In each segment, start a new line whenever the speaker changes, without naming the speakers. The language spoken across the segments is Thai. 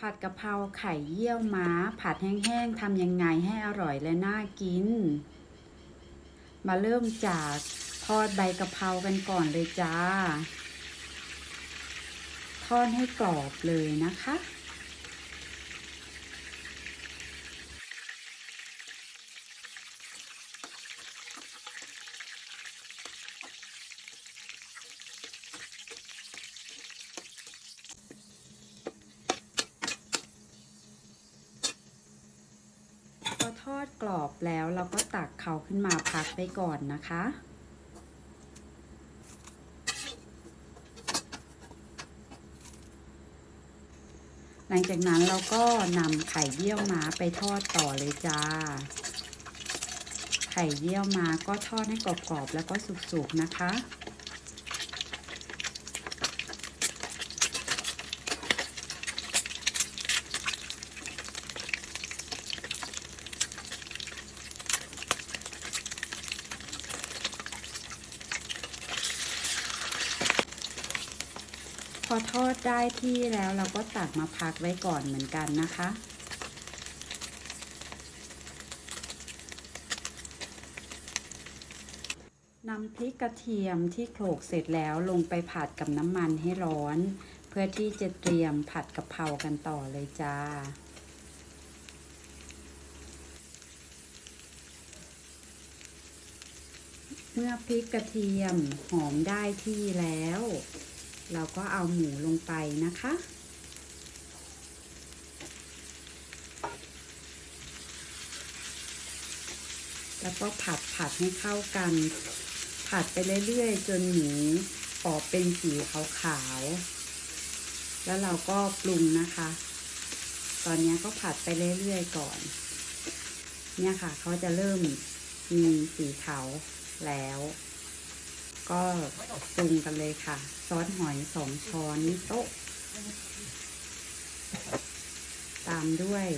ผัดกะเพราไข่เยี่ยวม้า ผัดแห้งๆทำยังไงให้อร่อยและน่ากิน มาเริ่มจากทอดใบกะเพรากันก่อนเลยจ้า ทอดให้กรอบเลยนะคะ กรอบแล้วเราก็ตักเขาขึ้นมาพักไปก่อนนะคะ หลังจากนั้นเราก็นำไข่เยี่ยวม้าไปทอดต่อเลยจ้า ไข่เยี่ยวม้าก็ทอดให้กรอบๆแล้วก็สุกๆนะคะ อทอดได้ที่แล้วเราก็ตักมาพักไว้ก่อนเหมือนกันนะคะ นำพริกกระเทียมที่โขลกเสร็จแล้วลงไปผัดกับน้ำมันให้ร้อน เพื่อที่จะเตรียมผัดกะเพรากันต่อเลยจ้าเมื่อพริกกระเทียมหอมได้ที่แล้ว เราก็เอาหมูลงไปนะคะ แล้วก็ผัดผัดให้เข้ากัน ผัดไปเรื่อยๆ จนหมูออกเป็นสีขาวๆ แล้วเราก็ปรุงนะคะ ตอนนี้ก็ผัดไปเรื่อยๆ ก่อน เนี่ยค่ะเขาจะเริ่มมีสีขาวแล้ว ก็ปรุงกันเลยค่ะ ซอสหอยสองช้อนโต๊ะ ตามด้วย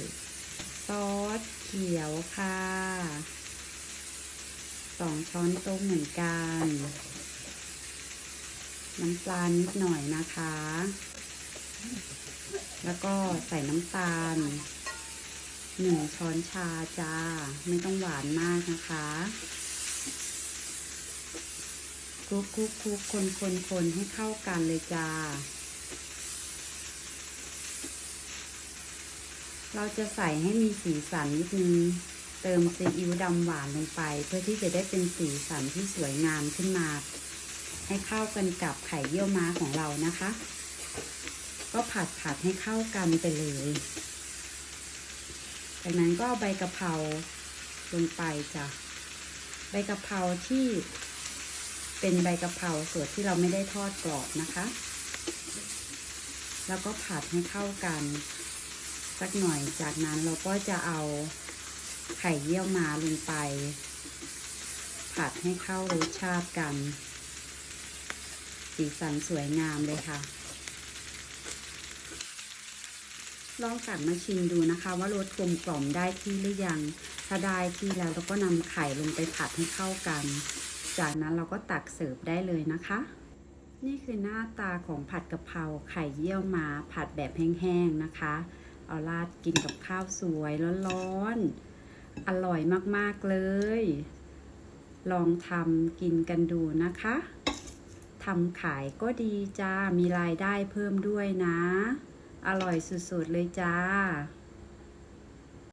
ซอสเขียวค่ะสองช้อนโต๊ะเหมือนกัน น้ำปลานิดหน่อยนะคะ แล้วก็ใส่น้ำตาลหนึ่งช้อนชาจ้า ไม่ต้องหวานมากนะคะ ลุกคลุกคลุกคนคนคนให้เข้ากันเลยจ้า เราจะใส่ให้มีสีสันนิดนึง เติมซีอิ๊วดำหวานลงไป เพื่อที่จะได้เป็นสีสันที่สวยงามขึ้นมา ให้เข้ากันกับไข่เยี่ยวม้าของเรานะคะ ก็ผัดผัดให้เข้ากันไปเลย จากนั้นก็ใบกะเพราลงไปจ้ะ ใบกะเพราที่ เป็นใบกะเพราส่วนที่เราไม่ได้ทอดกรอบนะคะ แล้วก็ผัดให้เข้ากัน สักหน่อยจากนั้นเราก็จะเอาไข่เยี่ยวมาลงไป ผัดให้เข้ารสชาติกัน สีสันสวยงามเลยค่ะ ลองตักมาชิมดูนะคะ ว่ารสกลมกล่อมได้ที่หรือยัง ถ้าได้ที่แล้วเราก็นำไข่ลงไปผัดให้เข้ากัน จากนั้นเราก็ตักเสิร์ฟได้เลยนะคะ นี่คือหน้าตาของผัดกะเพราไข่เยี่ยวมาผัดแบบแห้งๆนะคะ เอาราดกินกับข้าวสวยร้อนๆอร่อยมากๆเลย ลองทำกินกันดูนะคะทำขายก็ดีจ้า มีรายได้เพิ่มด้วยนะ อร่อยสุดๆเลยจ้า